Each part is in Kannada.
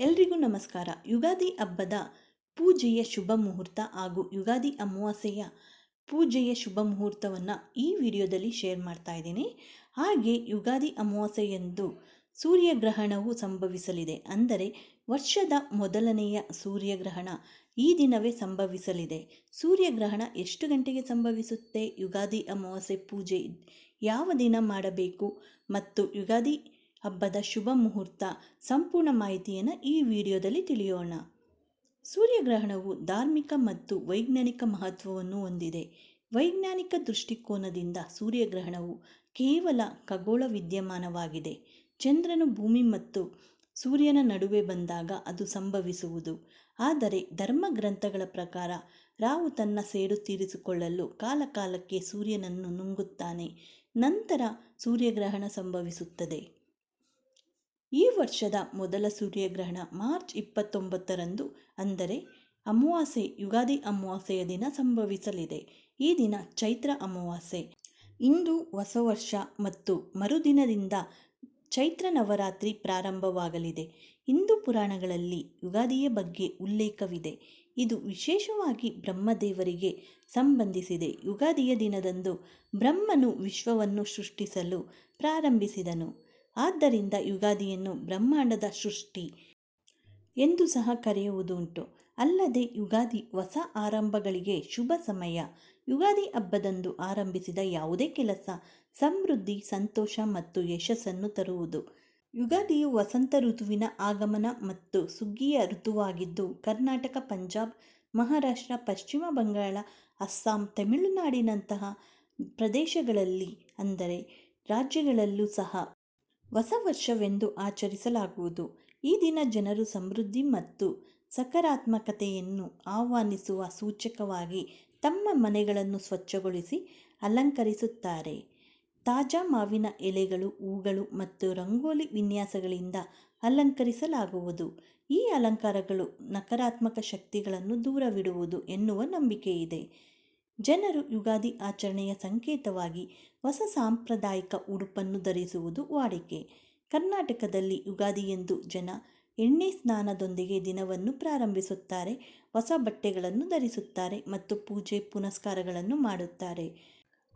ಎಲ್ರಿಗೂ ನಮಸ್ಕಾರ. ಯುಗಾದಿ ಹಬ್ಬದ ಪೂಜೆಯ ಶುಭ ಮುಹೂರ್ತ ಹಾಗೂ ಯುಗಾದಿ ಅಮಾವಾಸ್ಯೆಯ ಪೂಜೆಯ ಶುಭ ಮುಹೂರ್ತವನ್ನು ಈ ವಿಡಿಯೋದಲ್ಲಿ ಶೇರ್ ಮಾಡ್ತಾ ಇದ್ದೀನಿ. ಹಾಗೆ ಯುಗಾದಿ ಅಮಾವಾಸ್ಯೆಯಂದು ಸೂರ್ಯಗ್ರಹಣವು ಸಂಭವಿಸಲಿದೆ. ಅಂದರೆ ವರ್ಷದ ಮೊದಲನೆಯ ಸೂರ್ಯಗ್ರಹಣ ಈ ದಿನವೇ ಸಂಭವಿಸಲಿದೆ. ಸೂರ್ಯಗ್ರಹಣ ಎಷ್ಟು ಗಂಟೆಗೆ ಸಂಭವಿಸುತ್ತೆ? ಯುಗಾದಿ ಅಮಾವಾಸ್ಯೆ ಪೂಜೆ ಯಾವ ದಿನ ಮಾಡಬೇಕು? ಮತ್ತು ಯುಗಾದಿ ಹಬ್ಬದ ಶುಭ ಮುಹೂರ್ತ ಸಂಪೂರ್ಣ ಮಾಹಿತಿಯನ್ನು ಈ ವಿಡಿಯೋದಲ್ಲಿ ತಿಳಿಯೋಣ. ಸೂರ್ಯಗ್ರಹಣವು ಧಾರ್ಮಿಕ ಮತ್ತು ವೈಜ್ಞಾನಿಕ ಮಹತ್ವವನ್ನು ಹೊಂದಿದೆ. ವೈಜ್ಞಾನಿಕ ದೃಷ್ಟಿಕೋನದಿಂದ ಸೂರ್ಯಗ್ರಹಣವು ಕೇವಲ ಖಗೋಳ ವಿದ್ಯಮಾನವಾಗಿದೆ. ಚಂದ್ರನು ಭೂಮಿ ಮತ್ತು ಸೂರ್ಯನ ನಡುವೆ ಬಂದಾಗ ಅದು ಸಂಭವಿಸುವುದು. ಆದರೆ ಧರ್ಮ ಗ್ರಂಥಗಳ ಪ್ರಕಾರ ರಾವು ತನ್ನ ಸೇಡು ತೀರಿಸಿಕೊಳ್ಳಲು ಕಾಲಕಾಲಕ್ಕೆ ಸೂರ್ಯನನ್ನು ನುಂಗುತ್ತಾನೆ. ನಂತರ ಸೂರ್ಯಗ್ರಹಣ ಸಂಭವಿಸುತ್ತದೆ. ಈ ವರ್ಷದ ಮೊದಲ ಸೂರ್ಯಗ್ರಹಣ ಮಾರ್ಚ್ ಇಪ್ಪತ್ತೊಂಬತ್ತರಂದು, ಅಂದರೆ ಅಮಾವಾಸ್ಯೆ, ಯುಗಾದಿ ಅಮಾವಾಸ್ಯೆಯ ದಿನ ಸಂಭವಿಸಲಿದೆ. ಈ ದಿನ ಚೈತ್ರ ಅಮಾವಾಸ್ಯೆ. ಇಂದು ಹೊಸ ವರ್ಷ ಮತ್ತು ಮರುದಿನದಿಂದ ಚೈತ್ರ ನವರಾತ್ರಿ ಪ್ರಾರಂಭವಾಗಲಿದೆ. ಹಿಂದೂ ಪುರಾಣಗಳಲ್ಲಿ ಯುಗಾದಿಯ ಬಗ್ಗೆ ಉಲ್ಲೇಖವಿದೆ. ಇದು ವಿಶೇಷವಾಗಿ ಬ್ರಹ್ಮದೇವರಿಗೆ ಸಂಬಂಧಿಸಿದೆ. ಯುಗಾದಿಯ ದಿನದಂದು ಬ್ರಹ್ಮನು ವಿಶ್ವವನ್ನು ಸೃಷ್ಟಿಸಲು ಪ್ರಾರಂಭಿಸಿದನು. ಆದ್ದರಿಂದ ಯುಗಾದಿಯನ್ನು ಬ್ರಹ್ಮಾಂಡದ ಸೃಷ್ಟಿ ಎಂದು ಸಹ ಕರೆಯುವುದುಂಟು. ಅಲ್ಲದೆ ಯುಗಾದಿ ಹೊಸ ಆರಂಭಗಳಿಗೆ ಶುಭ ಸಮಯ. ಯುಗಾದಿ ಹಬ್ಬದಂದು ಆರಂಭಿಸಿದ ಯಾವುದೇ ಕೆಲಸ ಸಮೃದ್ಧಿ, ಸಂತೋಷ ಮತ್ತು ಯಶಸ್ಸನ್ನು ತರುವುದು. ಯುಗಾದಿಯು ವಸಂತ ಋತುವಿನ ಆಗಮನ ಮತ್ತು ಸುಗ್ಗಿಯ ಋತುವಾಗಿದ್ದು, ಕರ್ನಾಟಕ, ಪಂಜಾಬ್, ಮಹಾರಾಷ್ಟ್ರ, ಪಶ್ಚಿಮ ಬಂಗಾಳ, ಅಸ್ಸಾಂ, ತಮಿಳುನಾಡಿನಂತಹ ಪ್ರದೇಶಗಳಲ್ಲಿ, ಅಂದರೆ ರಾಜ್ಯಗಳಲ್ಲೂ ಸಹ ಹೊಸ ವರ್ಷವೆಂದು ಆಚರಿಸಲಾಗುವುದು. ಈ ದಿನ ಜನರು ಸಮೃದ್ಧಿ ಮತ್ತು ಸಕಾರಾತ್ಮಕತೆಯನ್ನು ಆಹ್ವಾನಿಸುವ ಸೂಚಕವಾಗಿ ತಮ್ಮ ಮನೆಗಳನ್ನು ಸ್ವಚ್ಛಗೊಳಿಸಿ ಅಲಂಕರಿಸುತ್ತಾರೆ. ತಾಜಾ ಮಾವಿನ ಎಲೆಗಳು, ಹೂಗಳು ಮತ್ತು ರಂಗೋಲಿ ವಿನ್ಯಾಸಗಳಿಂದ ಅಲಂಕರಿಸಲಾಗುವುದು. ಈ ಅಲಂಕಾರಗಳು ನಕಾರಾತ್ಮಕ ಶಕ್ತಿಗಳನ್ನು ದೂರವಿಡುವುದು ಎನ್ನುವ ನಂಬಿಕೆಯಿದೆ. ಜನರು ಯುಗಾದಿ ಆಚರಣೆಯ ಸಂಕೇತವಾಗಿ ಹೊಸ ಸಾಂಪ್ರದಾಯಿಕ ಉಡುಪನ್ನು ಧರಿಸುವುದು ವಾಡಿಕೆ. ಕರ್ನಾಟಕದಲ್ಲಿ ಯುಗಾದಿ ಎಂದು ಜನ ಎಣ್ಣೆ ಸ್ನಾನದೊಂದಿಗೆ ದಿನವನ್ನು ಪ್ರಾರಂಭಿಸುತ್ತಾರೆ, ಹೊಸ ಬಟ್ಟೆಗಳನ್ನು ಧರಿಸುತ್ತಾರೆ ಮತ್ತು ಪೂಜೆ ಪುನಸ್ಕಾರಗಳನ್ನು ಮಾಡುತ್ತಾರೆ.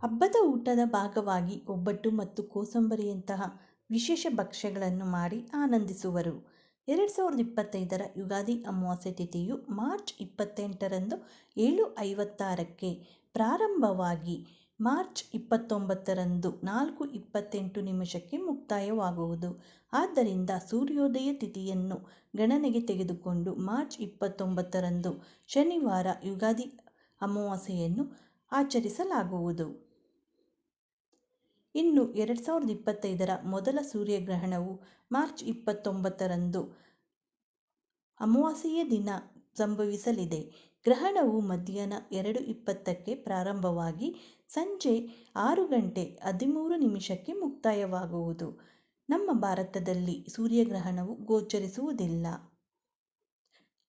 ಹಬ್ಬದ ಊಟದ ಭಾಗವಾಗಿ ಒಬ್ಬಟ್ಟು ಮತ್ತು ಕೋಸಂಬರಿಯಂತಹ ವಿಶೇಷ ಭಕ್ಷ್ಯಗಳನ್ನು ಮಾಡಿ ಆನಂದಿಸುವರು. ಎರಡು ಸಾವಿರದ ಇಪ್ಪತ್ತೈದರ ಯುಗಾದಿ ಅಮಾವಾಸ್ಯೆ ತಿಥಿಯು ಮಾರ್ಚ್ ಇಪ್ಪತ್ತೆಂಟರಂದು ಏಳು ಐವತ್ತಾರಕ್ಕೆ ಪ್ರಾರಂಭವಾಗಿ ಮಾರ್ಚ್ ಇಪ್ಪತ್ತೊಂಬತ್ತರಂದು ನಾಲ್ಕು ಇಪ್ಪತ್ತೆಂಟು ನಿಮಿಷಕ್ಕೆ ಮುಕ್ತಾಯವಾಗುವುದು. ಆದ್ದರಿಂದ ಸೂರ್ಯೋದಯ ತಿಥಿಯನ್ನು ಗಣನೆಗೆ ತೆಗೆದುಕೊಂಡು ಮಾರ್ಚ್ ಇಪ್ಪತ್ತೊಂಬತ್ತರಂದು ಶನಿವಾರ ಯುಗಾದಿ ಅಮಾವಾಸ್ಯೆಯನ್ನು ಆಚರಿಸಲಾಗುವುದು. ಇನ್ನು ಎರಡು ಸಾವಿರದ ಇಪ್ಪತ್ತೈದರ ಮೊದಲ ಸೂರ್ಯಗ್ರಹಣವು ಮಾರ್ಚ್ ಇಪ್ಪತ್ತೊಂಬತ್ತರಂದು ಅಮಾವಾಸ್ಯೆಯ ದಿನ ಸಂಭವಿಸಲಿದೆ. ಗ್ರಹಣವು ಮಧ್ಯಾಹ್ನ ಎರಡು ಇಪ್ಪತ್ತಕ್ಕೆ ಪ್ರಾರಂಭವಾಗಿ ಸಂಜೆ ಆರು ಗಂಟೆ ಹದಿಮೂರು ನಿಮಿಷಕ್ಕೆ ಮುಕ್ತಾಯವಾಗುವುದು. ನಮ್ಮ ಭಾರತದಲ್ಲಿ ಸೂರ್ಯಗ್ರಹಣವು ಗೋಚರಿಸುವುದಿಲ್ಲ.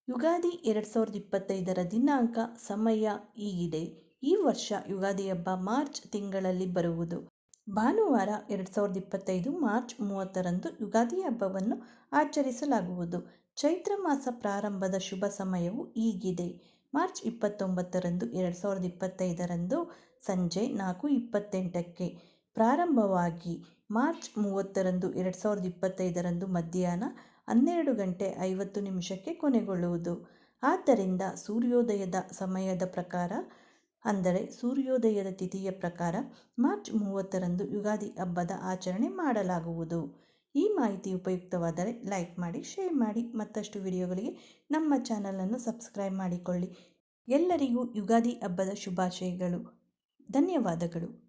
ಯುಗಾದಿ ಎರಡು ಸಾವಿರದ ಇಪ್ಪತ್ತೈದರ ದಿನಾಂಕ ಸಮಯ ಈಗಿದೆ ಈ ವರ್ಷ ಯುಗಾದಿ ಹಬ್ಬ ಮಾರ್ಚ್ ತಿಂಗಳಲ್ಲಿ ಬರುವುದು. ಭಾನುವಾರ ಎರಡು ಸಾವಿರದ ಇಪ್ಪತ್ತೈದು ಮಾರ್ಚ್ ಮೂವತ್ತರಂದು ಯುಗಾದಿ ಹಬ್ಬವನ್ನು ಆಚರಿಸಲಾಗುವುದು. ಚೈತ್ರ ಮಾಸ ಪ್ರಾರಂಭದ ಶುಭ ಸಮಯವು ಈಗಿದೆ ಮಾರ್ಚ್ ಇಪ್ಪತ್ತೊಂಬತ್ತರಂದು ಎರಡು ಸಾವಿರದ ಇಪ್ಪತ್ತೈದರಂದು ಸಂಜೆ ನಾಲ್ಕು ಇಪ್ಪತ್ತೆಂಟಕ್ಕೆ ಪ್ರಾರಂಭವಾಗಿ ಮಾರ್ಚ್ ಮೂವತ್ತರಂದು ಎರಡು ಸಾವಿರದ ಇಪ್ಪತ್ತೈದರಂದು ಮಧ್ಯಾಹ್ನ ಹನ್ನೆರಡು ಗಂಟೆ ಐವತ್ತು ನಿಮಿಷಕ್ಕೆ ಕೊನೆಗೊಳ್ಳುವುದು. ಆದ್ದರಿಂದ ಸೂರ್ಯೋದಯದ ಸಮಯದ ಪ್ರಕಾರ ಅಂದರೆ ಸೂರ್ಯೋದಯದ ತಿಥಿಯ ಪ್ರಕಾರ ಮಾರ್ಚ್ ಮೂವತ್ತರಂದು ಯುಗಾದಿ ಹಬ್ಬದ ಆಚರಣೆ ಮಾಡಲಾಗುವುದು. ಈ ಮಾಹಿತಿ ಉಪಯುಕ್ತವಾದರೆ ಲೈಕ್ ಮಾಡಿ, ಶೇರ್ ಮಾಡಿ. ಮತ್ತಷ್ಟು ವಿಡಿಯೋಗಳಿಗೆ ನಮ್ಮ ಚಾನಲನ್ನು ಸಬ್ಸ್ಕ್ರೈಬ್ ಮಾಡಿಕೊಳ್ಳಿ. ಎಲ್ಲರಿಗೂ ಯುಗಾದಿ ಹಬ್ಬದ ಶುಭಾಶಯಗಳು. ಧನ್ಯವಾದಗಳು.